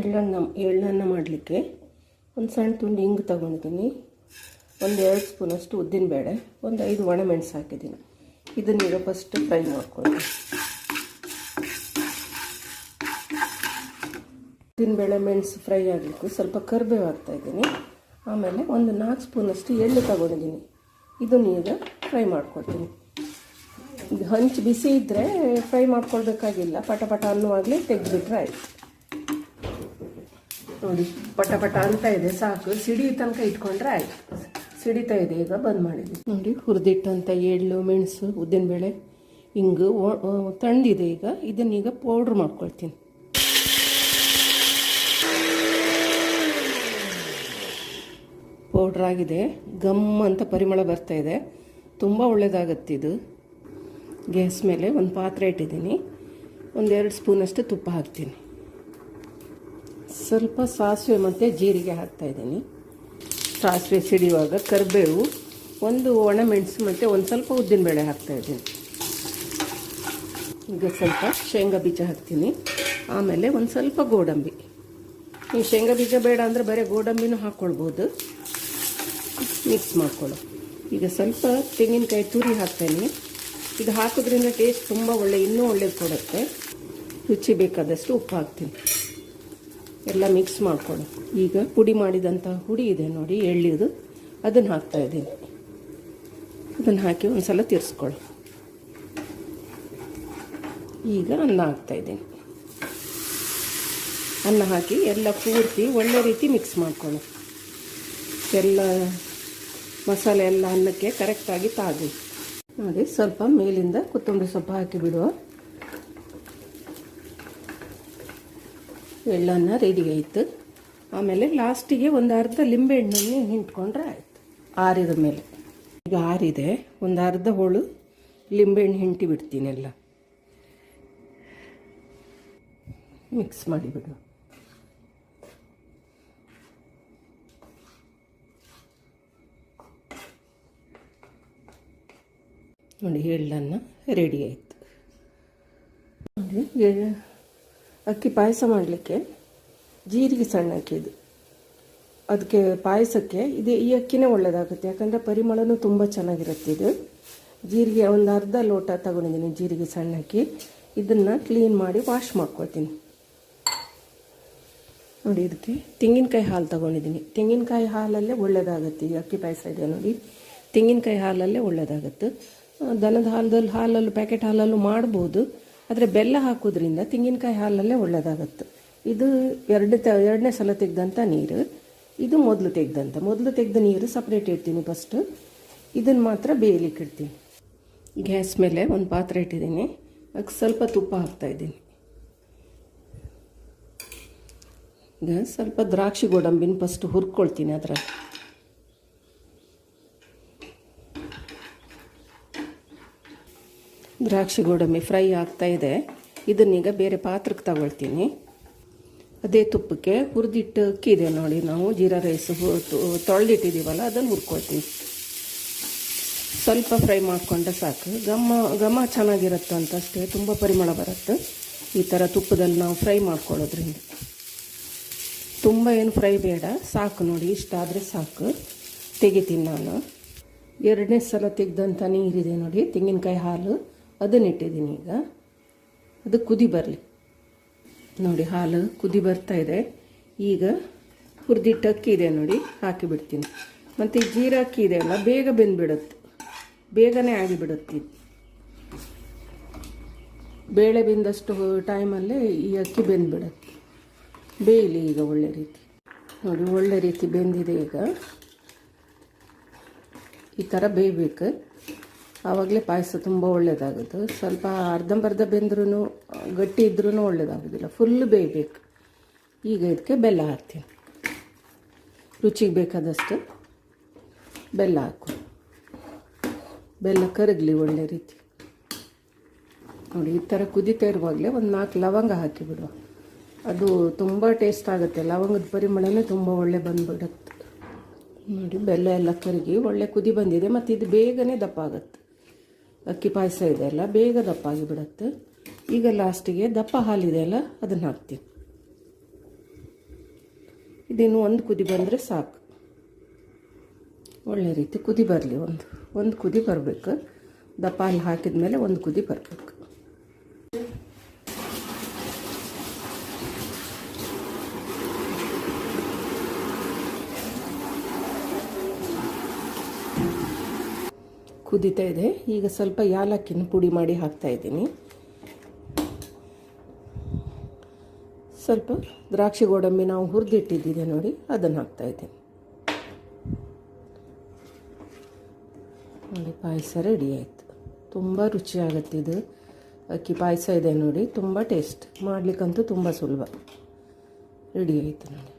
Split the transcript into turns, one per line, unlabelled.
ಎಳ್ಳನ್ನ ಎಳ್ಳನ್ನ ಮಾಡಲಿಕ್ಕೆ ಒಂದು ಸಣ್ಣ ತುಂಡು ಹಿಂಗೆ ತಗೊಂಡಿದ್ದೀನಿ. ಒಂದು ಎರಡು ಸ್ಪೂನಷ್ಟು ಉದ್ದಿನಬೇಳೆ, ಒಂದು ಐದು ಒಣಮೆಣಸು ಹಾಕಿದ್ದೀನಿ. ಇದನ್ನೀಗ ಫಸ್ಟ್ ಫ್ರೈ ಮಾಡ್ಕೊಳ್ಳಿ. ಉದ್ದಿನಬೇಳೆ ಮೆಣಸು ಫ್ರೈ ಆಗಲಿಕ್ಕೂ ಸ್ವಲ್ಪ ಕರಿಬೇವು ಹಾಕ್ತಾಯಿದ್ದೀನಿ ಆಮೇಲೆ ಒಂದು ನಾಲ್ಕು ಸ್ಪೂನಷ್ಟು ಎಳ್ಳು ತಗೊಂಡಿದ್ದೀನಿ. ಇದನ್ನು ಈಗ ಫ್ರೈ ಮಾಡ್ಕೊಳ್ತೀನಿ. ಈಗ ಹಂಚು ಬಿಸಿ ಇದ್ದರೆ ಫ್ರೈ ಮಾಡ್ಕೊಳ್ಬೇಕಾಗಿಲ್ಲ. ಪಟ ಪಟ ಅನ್ನುವಾಗಲೇ ತೆಗೆದುಬಿಟ್ರೆ ಆಯ್ತು. ನೋಡಿ, ಪಟ ಪಟ ಅಂತ ಇದೆ, ಸಾಕು. ಸಿಡಿ ತನಕ ಇಟ್ಕೊಂಡ್ರೆ ಆಯ್ತು. ಸಿಡಿತಾ ಇದೆ ಈಗ ಬಂದ್ ಮಾಡಿದ್ವಿ. ನೋಡಿ ಹುರಿದಿಟ್ಟಂಥ ಎಳ್ಳು, ಮೆಣಸು, ಉದ್ದಿನಬೇಳೆ ಹಿಂಗು ತಣ್ಣಿದೆ ಈಗ ಇದನ್ನ ಈಗ. ಪೌಡ್ರ್ ಮಾಡ್ಕೊಳ್ತೀನಿ. ಪೌಡ್ರ್ ಆಗಿದೆ. ಗಮ್ ಅಂತ ಪರಿಮಳ ಬರ್ತಾ ಇದೆ. ತುಂಬ ಇದು. ಗ್ಯಾಸ್ ಮೇಲೆ ಒಂದು ಪಾತ್ರೆ ಇಟ್ಟಿದ್ದೀನಿ. ಒಂದೆರಡು ಸ್ಪೂನಷ್ಟು ತುಪ್ಪ ಹಾಕ್ತೀನಿ. ಸ್ವಲ್ಪ ಸಾಸಿವೆ ಮತ್ತು ಜೀರಿಗೆ ಹಾಕ್ತಾಯಿದ್ದೀನಿ ಸಾಸಿವೆ ಸಿಡಿಯುವಾಗ ಕರಿಬೇವು, ಒಂದು ಒಣಮೆಣಸು ಮತ್ತು ಒಂದು ಸ್ವಲ್ಪ ಉದ್ದಿನಬೇಳೆ ಹಾಕ್ತಾ ಇದ್ದೀನಿ. ಈಗ ಸ್ವಲ್ಪ ಶೇಂಗಾ ಬೀಜ ಹಾಕ್ತೀನಿ. ಆಮೇಲೆ ಒಂದು ಸ್ವಲ್ಪ ಗೋಡಂಬಿ. ನೀವು ಶೇಂಗಾ ಬೀಜ ಬೇಡ ಅಂದರೆ ಬರೀ ಗೋಡಂಬಿನೂ ಹಾಕ್ಕೊಳ್ಬೋದು ಮಿಕ್ಸ್ ಮಾಡ್ಕೊಳ್ಳು ಈಗ ಸ್ವಲ್ಪ ತೆಂಗಿನಕಾಯಿ ತುರಿ ಹಾಕ್ತೇನೆ ಇದು ಹಾಕೋದ್ರಿಂದ ಟೇಸ್ಟ್ ತುಂಬ ಒಳ್ಳೆ, ಇನ್ನೂ ಒಳ್ಳೇದು ಕೊಡುತ್ತೆ. ರುಚಿ ಬೇಕಾದಷ್ಟು ಉಪ್ಪು ಹಾಕ್ತೀನಿ. ಎಲ್ಲ ಮಿಕ್ಸ್ ಮಾಡ್ಕೊಳ್ಳಿ. ಈಗ ಪುಡಿ ಮಾಡಿದಂಥ ಹುಡಿ ಇದೆ ನೋಡಿ, ಎಳ್ಳಿದು. ಅದನ್ನು ಹಾಕ್ತಾ ಇದ್ದೀನಿ. ಅದನ್ನು ಹಾಕಿ ಒಂದು ಸಲ ತಿರ್ಸ್ಕೊಳ್ಳಿ. ಈಗ ಅನ್ನ ಹಾಕ್ತಾ ಇದ್ದೀನಿ. ಅನ್ನ ಹಾಕಿ ಎಲ್ಲ ಪೂರ್ತಿ ಒಳ್ಳೆ ರೀತಿ ಮಿಕ್ಸ್ ಮಾಡ್ಕೊಳ್ಳಿ. ಎಲ್ಲ ಮಸಾಲೆ ಎಲ್ಲ ಅನ್ನಕ್ಕೆ ಕರೆಕ್ಟಾಗಿ ತಾಗಿ. ನೋಡಿ, ಸ್ವಲ್ಪ ಮೇಲಿಂದ ಕೊತ್ತಂಬರಿ ಸೊಪ್ಪು ಹಾಕಿ ಬಿಡುವ ಎಳ್ಳನ್ನು ರೆಡಿ ಆಯಿತು ಆಮೇಲೆ ಲಾಸ್ಟಿಗೆ ಒಂದು ಅರ್ಧ ಲಿಂಬೆಹಣ್ಣನ್ನು ಹಿಂಟ್ಕೊಂಡ್ರೆ ಆಯಿತು, ಆರಿದ ಮೇಲೆ. ಈಗ ಆರಿದೆ, ಒಂದು ಅರ್ಧ ಹೋಳು ಲಿಂಬೆಹಣ್ಣು ಹಿಂಟಿ ಬಿಡ್ತೀನಿ ಎಲ್ಲ ಮಿಕ್ಸ್ ಮಾಡಿಬಿಡು ನೋಡಿ, ಎಳ್ಳನ್ನು ರೆಡಿ ಆಯಿತು. ಅಕ್ಕಿ ಪಾಯಸ ಮಾಡಲಿಕ್ಕೆ ಜೀರಿಗೆ ಸಣ್ಣ ಅಕ್ಕಿ ಇದು. ಅದಕ್ಕೆ ಪಾಯಸಕ್ಕೆ ಇದು ಈ ಅಕ್ಕಿನೇ ಒಳ್ಳೆಯದಾಗುತ್ತೆ ಯಾಕಂದರೆ ಪರಿಮಳನೂ ತುಂಬ ಚೆನ್ನಾಗಿರುತ್ತೆ ಇದು. ಜೀರಿಗೆ ಒಂದು ಅರ್ಧ ಲೋಟ ತಗೊಂಡಿದ್ದೀನಿ ಜೀರಿಗೆ ಸಣ್ಣ ಅಕ್ಕಿ. ಇದನ್ನು ಕ್ಲೀನ್ ಮಾಡಿ ವಾಶ್ ಮಾಡ್ಕೊಳ್ತೀನಿ. ನೋಡಿ ಇದಕ್ಕೆ ತೆಂಗಿನಕಾಯಿ ಹಾಲು ತಗೊಂಡಿದ್ದೀನಿ. ತೆಂಗಿನಕಾಯಿ ಹಾಲಲ್ಲೇ ಒಳ್ಳೆಯದಾಗುತ್ತೆ ಈ ಅಕ್ಕಿ ಪಾಯಸ ಇದೆ ನೋಡಿ. ತೆಂಗಿನಕಾಯಿ ಹಾಲಲ್ಲೇ ಒಳ್ಳೆಯದಾಗುತ್ತೆ ದನದ ಹಾಲದಲ್ಲಿ ಹಾಲಲ್ಲೂ ಪ್ಯಾಕೆಟ್ ಹಾಲಲ್ಲೂ ಮಾಡ್ಬೋದು. ಆದರೆ ಬೆಲ್ಲ ಹಾಕೋದ್ರಿಂದ ತೆಂಗಿನಕಾಯಿ ಹಾಲಲ್ಲೇ ಒಳ್ಳೆಯದಾಗುತ್ತೆ ಇದು ಎರಡು ತ, ಎರಡನೇ ಸಲ ತೆಗೆದಂಥ ನೀರು, ಇದು ಮೊದಲು ತೆಗೆದಂಥ ಮೊದಲು ತೆಗೆದ ನೀರು ಸಪ್ರೇಟ್ ಇಡ್ತೀನಿ ಫಸ್ಟು ಇದನ್ನು ಮಾತ್ರ ಬೇಯಲಿಕ್ಕೆ ಇಡ್ತೀನಿ. ಗ್ಯಾಸ್ ಮೇಲೆ ಒಂದು ಪಾತ್ರೆ ಇಟ್ಟಿದ್ದೀನಿ. ಅದಕ್ಕೆ ಸ್ವಲ್ಪ ತುಪ್ಪ ಹಾಕ್ತಾಯಿದ್ದೀನಿ ಈಗ ಸ್ವಲ್ಪ ದ್ರಾಕ್ಷಿ ಗೋಡಂಬಿನ ಫಸ್ಟ್ ಹುರ್ಕೊಳ್ತೀನಿ ಅದ್ರಲ್ಲಿ. ದ್ರಾಕ್ಷಿ ಗೋಡಂಬಿ ಫ್ರೈ ಆಗ್ತಾ ಇದೆ. ಇದನ್ನೀಗ ಬೇರೆ ಪಾತ್ರಕ್ಕೆ ತಗೊಳ್ತೀನಿ. ಅದೇ ತುಪ್ಪಕ್ಕೆ ಹುರಿದಿಟ್ಟು ಅಕ್ಕಿ ಇದೆ ನೋಡಿ ನಾವು. ಜೀರಾ ರೈಸ್ ತೊಳೆದಿಟ್ಟಿದ್ದೀವಲ್ಲ ಅದನ್ನು ಹುರ್ಕೊಳ್ತೀನಿ ಸ್ವಲ್ಪ ಫ್ರೈ ಮಾಡಿಕೊಂಡ್ರೆ ಸಾಕು. ಘಮ ಘಮ ಚೆನ್ನಾಗಿರುತ್ತೆ ಅಂತ ಅಷ್ಟೇ. ತುಂಬ ಪರಿಮಳ ಬರುತ್ತೆ. ಈ ಥರ ತುಪ್ಪದಲ್ಲಿ ನಾವು ಫ್ರೈ ಮಾಡ್ಕೊಳ್ಳೋದ್ರಿಂದ. ತುಂಬ ಏನು ಫ್ರೈ ಬೇಡ. ಸಾಕು ನೋಡಿ, ಇಷ್ಟ ಆದರೆ ಸಾಕು. ತೆಗಿತೀನಿ ನಾನು. ಎರಡನೇ ಸಲ ತೆಗೆದಂಥ ನೀರಿದೆ ನೋಡಿ, ತೆಂಗಿನಕಾಯಿ ಹಾಲು. ಅದನ್ನ ಇಟ್ಟಿದ್ದೀನಿ ಈಗ. ಅದು ಕುದಿ ಬರಲಿ. ನೋಡಿ, ಹಾಲು ಕುದಿ ಬರ್ತಾ ಇದೆ. ಈಗ ಹುರಿದಿಟ್ಟು ಅಕ್ಕಿ ಇದೆ ನೋಡಿ, ಹಾಕಿಬಿಡ್ತೀನಿ. ಮತ್ತು ಜೀರಾ ಅಕ್ಕಿ ಇದೆ ಅಲ್ಲ, ಬೇಗ ಬೆಂದ್ಬಿಡುತ್ತೆ. ಬೇಗನೆ ಆಗಿಬಿಡುತ್ತೆ ಬೇಳೆ ಬೆಂದಷ್ಟು ಟೈಮಲ್ಲೇ ಈ ಅಕ್ಕಿ ಬೆಂದ್ಬಿಡುತ್ತೆ. ಬೇಯಲಿ ಈಗ ಒಳ್ಳೆ ರೀತಿ. ನೋಡಿ, ಒಳ್ಳೆ ರೀತಿ ಬೆಂದಿದೆ ಈಗ. ಈ ಥರ ಬೇಯಬೇಕು. ಆವಾಗಲೇ ಪಾಯಸ ತುಂಬ ಒಳ್ಳೆಯದಾಗುತ್ತೆ ಸ್ವಲ್ಪ ಅರ್ಧಂಬರ್ಧ ಬೆಂದ್ರೂ ಗಟ್ಟಿ ಇದ್ರೂ ಒಳ್ಳೆಯದಾಗೋದಿಲ್ಲ ಫುಲ್ ಬೇಯಬೇಕು. ಈಗ ಇದಕ್ಕೆ ಬೆಲ್ಲ ಹಾಕ್ತೀನಿ. ರುಚಿಗೆ ಬೇಕಾದಷ್ಟು ಬೆಲ್ಲ ಹಾಕು ಬೆಲ್ಲ ಕರಗಲಿ ಒಳ್ಳೆ ರೀತಿ. ನೋಡಿ, ಈ ಥರ ಕುದಿತಾ ಇರುವಾಗಲೇ ಒಂದು ನಾಲ್ಕು ಲವಂಗ ಹಾಕಿಬಿಡುವ. ಅದು ತುಂಬ ಟೇಸ್ಟ್ ಆಗುತ್ತೆ. ಲವಂಗದ ಪರಿಮಳನೇ ತುಂಬ ಒಳ್ಳೆ ಬಂದುಬಿಡುತ್ತೆ. ನೋಡಿ, ಬೆಲ್ಲ ಎಲ್ಲ ಕರಗಿ ಒಳ್ಳೆ ಕುದಿ ಬಂದಿದೆ. ಮತ್ತು ಇದು ಬೇಗನೆ ದಪ್ಪ ಆಗುತ್ತೆ ಅಕ್ಕಿ ಪಾಯಸ ಇದೆ ಅಲ್ಲ, ಬೇಗ ದಪ್ಪ ಆಗಿಬಿಡುತ್ತೆ ಈಗ ಲಾಸ್ಟಿಗೆ ದಪ್ಪ ಹಾಲಿದೆ ಅಲ್ಲ, ಅದನ್ನು ಹಾಕ್ತೀನಿ. ಇದೇನು ಒಂದು ಕುದಿ ಬಂದರೆ ಸಾಕು. ಒಳ್ಳೆ ರೀತಿ ಕುದಿ ಬರಲಿ, ಒಂದು ಒಂದು ಕುದಿ ಬರಬೇಕು. ದಪ್ಪ ಹಾಲು ಹಾಕಿದ ಮೇಲೆ ಒಂದು ಕುದಿ ಬರಬೇಕು. ಕುದೀತಾ ಇದೆ. ಈಗ ಸ್ವಲ್ಪ ಯಾಲಕ್ಕಿನ ಪುಡಿ ಮಾಡಿ ಹಾಕ್ತಾ ಇದ್ದೀನಿ. ಸ್ವಲ್ಪ ದ್ರಾಕ್ಷಿ ಗೋಡಂಬಿ ನಾವು ಹುರಿದಿಟ್ಟಿದ್ದೀವಿ ನೋಡಿ, ಅದನ್ನು ಹಾಕ್ತಾ ಇದ್ದೀನಿ. ನೋಡಿ, ಪಾಯಸ ರೆಡಿ ಆಯಿತು. ತುಂಬ ರುಚಿಯಾಗುತ್ತೆ ಇದು. ಅಕ್ಕಿ ಪಾಯಸ ಇದೆ ನೋಡಿ, ತುಂಬ ಟೇಸ್ಟ್. ಮಾಡಲಿಕ್ಕಂತೂ ತುಂಬ ಸುಲಭ. ರೆಡಿ ಆಯಿತು ನೋಡಿ.